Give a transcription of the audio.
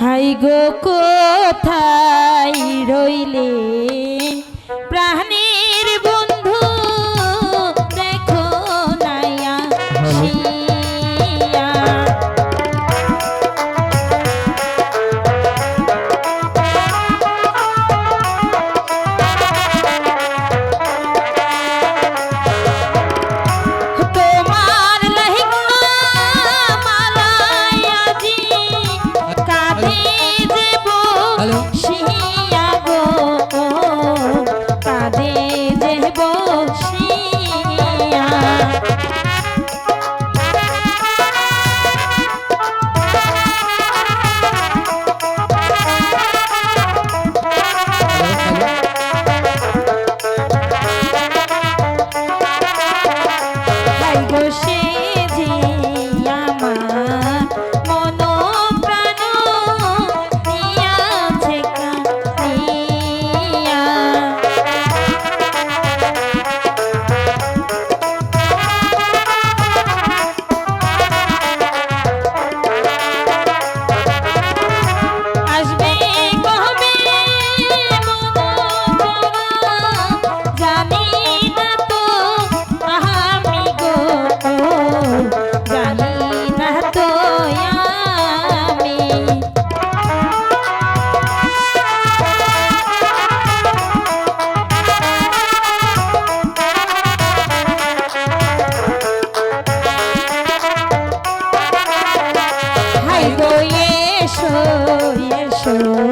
High গো কোথায় রইলে? High গো এসো এসো।